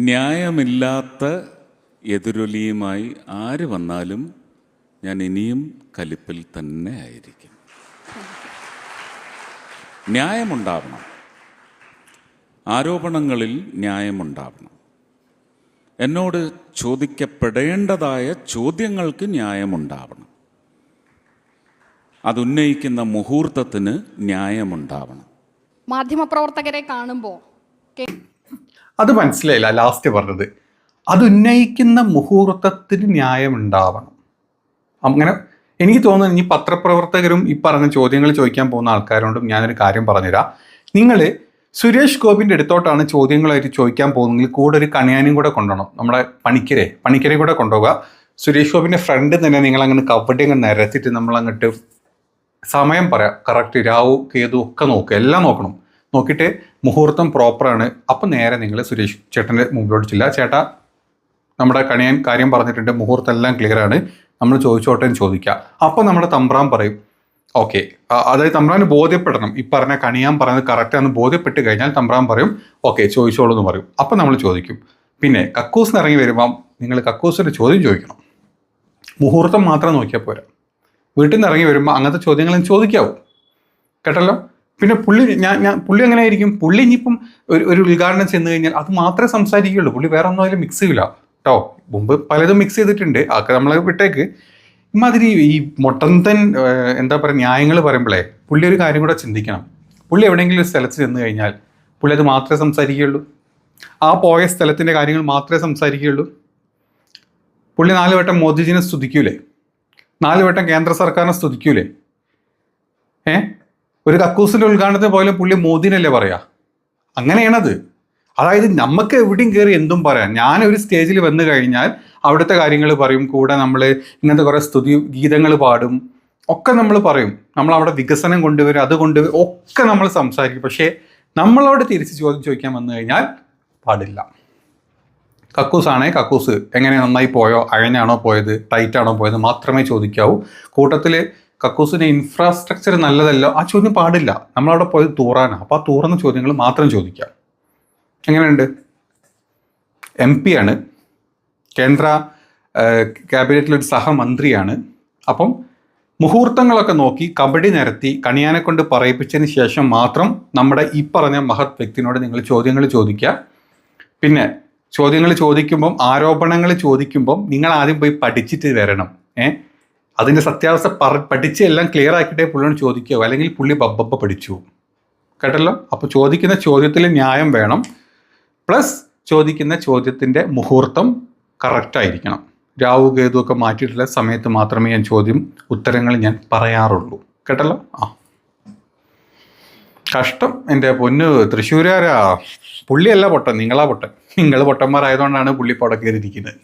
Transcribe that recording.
ന്യായമില്ലാത്ത എതിരൊലിയുമായി ആര് വന്നാലും ഞാൻ ഇനിയും കലിപ്പിൽ തന്നെ ആയിരിക്കും. ന്യായമുണ്ടാവണം. ആരോപണങ്ങളിൽ ന്യായമുണ്ടാവണം. എന്നോട് ചോദിക്കപ്പെടേണ്ടതായ ചോദ്യങ്ങൾക്ക് ന്യായമുണ്ടാവണം. അതുന്നയിക്കുന്ന മുഹൂർത്തത്തിന് ന്യായമുണ്ടാവണം. മാധ്യമപ്രവർത്തകരെ കാണുമ്പോൾ അത് മനസ്സിലായില്ല ലാസ്റ്റ് പറഞ്ഞത്. അത് ഉന്നയിക്കുന്ന മുഹൂർത്തത്തിന് ന്യായമുണ്ടാവണം അങ്ങനെ എനിക്ക് തോന്നുന്നു ഇനി പത്രപ്രവർത്തകരും ഈ പറഞ്ഞ ചോദ്യങ്ങൾ ചോദിക്കാൻ പോകുന്ന ആൾക്കാരോടും ഞാനൊരു കാര്യം പറഞ്ഞുതരാം. നിങ്ങൾ സുരേഷ് ഗോപിന്റെ അടുത്തോട്ടാണ് ചോദ്യങ്ങളായിട്ട് ചോദിക്കാൻ പോകുന്നെങ്കിൽ കൂടെ ഒരു കണിയാനും കൂടെ കൊണ്ടുപോകണം നമ്മുടെ പണിക്കരെ പണിക്കരെ കൂടെ കൊണ്ടുപോകുക സുരേഷ് ഗോപിന്റെ ഫ്രണ്ട് തന്നെ നിങ്ങൾ കബഡി അങ്ങ് നിരത്തിയിട്ട് നമ്മൾ അങ്ങോട്ട് സമയം പറയാം. കറക്റ്റ് രാവു കേതു ഒക്കെ നോക്കുക എല്ലാം നോക്കണം. നോക്കിയിട്ട് മുഹൂർത്തം പ്രോപ്പറാണ് അപ്പം നേരെ നിങ്ങൾ സുരേഷ് ചേട്ടന്റെ മുമ്പിലോട്ട് ചെല്ലുക. ചേട്ടാ നമ്മുടെ കണിയാൻ കാര്യം പറഞ്ഞിട്ടുണ്ട് മുഹൂർത്തം എല്ലാം ക്ലിയർ ആണ് നമ്മൾ ചോദിച്ചോട്ടേന്ന് ചോദിക്കുക അപ്പം നമ്മുടെ തമ്പ്രാൻ പറയും ഓക്കെ അതായത് തമ്പ്രാന് ബോധ്യപ്പെടണം. ഈ പറഞ്ഞ കണിയാൻ പറയുന്നത് കറക്റ്റാന്ന് ബോധ്യപ്പെട്ട് കഴിഞ്ഞാൽ തമ്പ്രാൻ പറയും ഓക്കെ ചോദിച്ചോളൂ എന്ന് പറയും. അപ്പം നമ്മൾ ചോദിക്കും. പിന്നെ കക്കൂസിന് ഇറങ്ങി വരുമ്പം നിങ്ങൾ കക്കൂസിന്റെ ചോദ്യം ചോദിക്കണം. മുഹൂർത്തം മാത്രം നോക്കിയാൽ പോരാ. വീട്ടിൽ നിന്ന് ഇറങ്ങി വരുമ്പോൾ അങ്ങനത്തെ ചോദ്യങ്ങളും ചോദിക്കാവും. കേട്ടല്ലോ? പിന്നെ പുള്ളി ഞാൻ ഞാൻ പുള്ളി എങ്ങനെ ആയിരിക്കും പുള്ളി ഇനിയിപ്പം ഒരു ഒരു ഉദ്ഘാടനം ചെന്ന് കഴിഞ്ഞാൽ അത് മാത്രമേ സംസാരിക്കുകയുള്ളൂ. പുള്ളി വേറെ ഒന്നും അതിൽ മിക്സ് ചെയ്യില്ല കേട്ടോ മുമ്പ് പലതും മിക്സ് ചെയ്തിട്ടുണ്ട്. അതൊക്കെ നമ്മളെ വിട്ടേക്ക്. ഇമാതിരി ഈ മൊട്ടന്തൻ ഏഹ്, എന്താ പറയുക ന്യായങ്ങൾ പറയുമ്പോഴേ പുള്ളി ഒരു കാര്യം കൂടെ ചിന്തിക്കണം. പുള്ളി എവിടെയെങ്കിലും ഒരു സ്ഥലത്ത് ചെന്ന് കഴിഞ്ഞാൽ പുള്ളി അത് മാത്രമേ സംസാരിക്കുകയുള്ളൂ. ആ പോയ സ്ഥലത്തിന്റെ കാര്യങ്ങൾ മാത്രമേ സംസാരിക്കുകയുള്ളൂ. പുള്ളി നാല് വട്ടം മോദിജിനെ സ്തുതിക്കൂലേ? നാല് വട്ടം കേന്ദ്ര സർക്കാരിനെ സ്തുതിക്കൂലേ? ഏ? ഒരു കക്കൂസിന്റെ ഉദ്ഘാടനത്തിന് പോലും പുള്ളി മോദിനല്ലേ പറയാ. അങ്ങനെയാണത്. അതായത് നമുക്ക് എവിടെയും കയറി എന്തും പറയാം. ഞാനൊരു സ്റ്റേജിൽ വന്നു കഴിഞ്ഞാൽ അവിടുത്തെ കാര്യങ്ങൾ പറയും. കൂടെ നമ്മൾ ഇങ്ങനത്തെ കുറേ സ്തുതി ഗീതങ്ങൾ പാടും. ഒക്കെ നമ്മൾ പറയും. നമ്മൾ അവിടെ വികസനം കൊണ്ടുവരും അത് കൊണ്ടുവരും ഒക്കെ നമ്മൾ സംസാരിക്കും. പക്ഷേ നമ്മളോട് തിരിച്ച് ചോദ്യം ചോദിക്കാൻ വന്നു കഴിഞ്ഞാൽ പാടില്ല. കക്കൂസാണേ കക്കൂസ്. എങ്ങനെ നന്നായി പോയോ? അഴഞ്ഞാണോ പോയത്? ടൈറ്റാണോ പോയത്? മാത്രമേ ചോദിക്കാവൂ. കൂട്ടത്തിൽ കക്കൂസിന്റെ ഇൻഫ്രാസ്ട്രക്ചർ നല്ലതല്ലോ? ആ ചോദ്യം പാടില്ല. നമ്മളവിടെ പോയത് തൂറാനാണ് അപ്പോൾ ആ തൂറുന്ന ചോദ്യങ്ങൾ മാത്രം ചോദിക്കാം. എങ്ങനെയുണ്ട്? എം പി ആണ് കേന്ദ്ര ഏഹ്, ക്യാബിനറ്റിലൊരു സഹമന്ത്രിയാണ്. അപ്പം മുഹൂർത്തങ്ങളൊക്കെ നോക്കി കബഡി നിരത്തി കണിയാനെ കൊണ്ട് പറയിപ്പിച്ചതിന് ശേഷം മാത്രം നമ്മുടെ ഈ പറഞ്ഞ മഹത് വ്യക്തിനോട് നിങ്ങൾ ചോദ്യങ്ങൾ ചോദിക്കുക. പിന്നെ ചോദ്യങ്ങൾ ചോദിക്കുമ്പം ആരോപണങ്ങൾ ചോദിക്കുമ്പം നിങ്ങൾ ആദ്യം പോയി പഠിച്ചിട്ട് വരണം. ഏ? അതിന്റെ സത്യാവസ്ഥ പറ പഠിച്ച് എല്ലാം ക്ലിയർ ആക്കിയിട്ടേ പുള്ളിയോട് ചോദിക്കുകയോ അല്ലെങ്കിൽ പുള്ളി ബബ്ബപ്പ പഠിച്ചു. കേട്ടല്ലോ? അപ്പോൾ ചോദിക്കുന്ന ചോദ്യത്തിൽ ന്യായം വേണം. പ്ലസ് ചോദിക്കുന്ന ചോദ്യത്തിന്റെ മുഹൂർത്തം കറക്റ്റായിരിക്കണം രാഹു കേതു ഒക്കെ മാറ്റിയിട്ടുള്ള സമയത്ത് മാത്രമേ ഞാൻ ചോദ്യം ഉത്തരങ്ങൾ ഞാൻ പറയാറുള്ളൂ. കേട്ടല്ലോ? ആ. കഷ്ടം. എന്റെ പൊന്ന് തൃശ്ശൂരാരാ? പുള്ളിയല്ല പൊട്ടൻ. നിങ്ങളാ പൊട്ടൻ. നിങ്ങൾ പൊട്ടന്മാരായതുകൊണ്ടാണ് പുള്ളി പുടക്കേറിയിരിക്കുന്നത്